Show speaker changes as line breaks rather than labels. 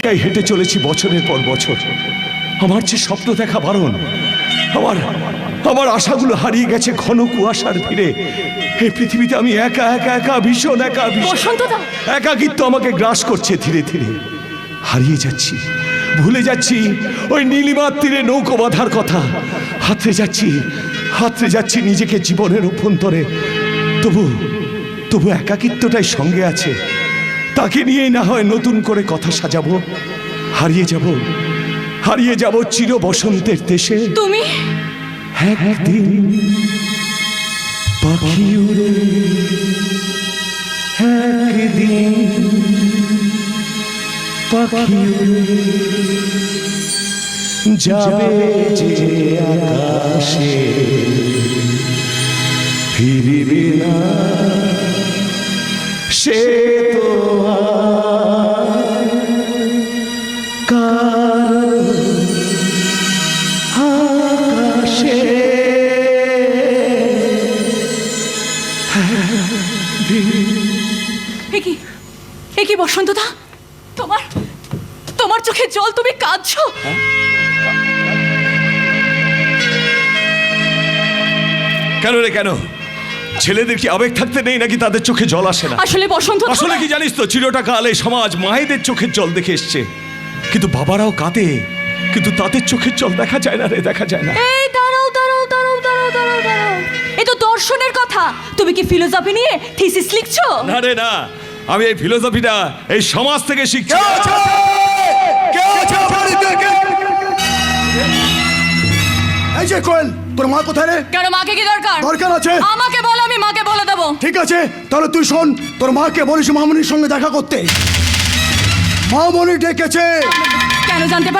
একাই হেঁটে চলেছি বছরের পর বছর। আমার যে স্বপ্ন দেখা বারণ আমার আমার আশাগুলো হারিয়ে গেছে ঘন কুয়াশার ভিড়ে। এই পৃথিবীতে আমি একা একা একা ভীষণ একা ভীষণ। একাকিত্ব আমাকে গ্রাস করছে ধীরে ধীরে। হারিয়ে যাচ্ছি ভুলে যাচ্ছি ওই নীলিমার তীরে নৌকো বাঁধার কথা। হাতড়ে যাচ্ছি হাতড়ে যাচ্ছি নিজেকে জীবনের অভ্যন্তরে। তবু তবু একাকিত্বটাই সঙ্গে আছে। তাকে নিয়েই না হয় নতুন করে কথা সাজাবো। হারিয়ে যাব। হারিয়ে যাব চির বসন্তের দেশে।
তুমি?
একদিন পাখি উড়ে একদিন পাখি উড়ে যাবে যে আকাশে। ফিরবে না সে তো আকাশে
একি একি বসন্তদা? তোমার তোমার চোখে জল তুমি কাঁদছো?
কেন রে কেন? ছেলেদের কি আবেগ থাকতে নেই নাকি তাদের চোখে জল আসে না?
আসলে বসন্ত
আসলে কি জানিস তো চিরটা কালে সমাজ মায়েদের চোখের জল দেখে এসছে। কিন্তু বাবারাও কাঁদে। কিন্তু তাদের চোখের জল দেখা যায় না রে দেখা যায় না।
এই দাঁড়াও দাঁড়াও দাঁড়াও দাঁড়াও দাঁড়াও দাঁড়াও। এ তো দর্শনের কথা। তুমি কি ফিলোসফি নিয়ে থিসিস লিখছো?
না রে না। আমি এই ফিলোসফিটা এই সমাজ থেকে শিখছি।
এই যে কোয়েল তোর মা কোথায় রে?
কেন মাকে কি দরকার?
দরকার আছে।
আমাকে বলো আমি মাকে বলে দেবো।
ঠিক আছে তাহলে তুই শোন তোর মাকে বলিস মামনির সঙ্গে দেখা করতে। মামনি ডেকেছে।
কেন জানতে পারি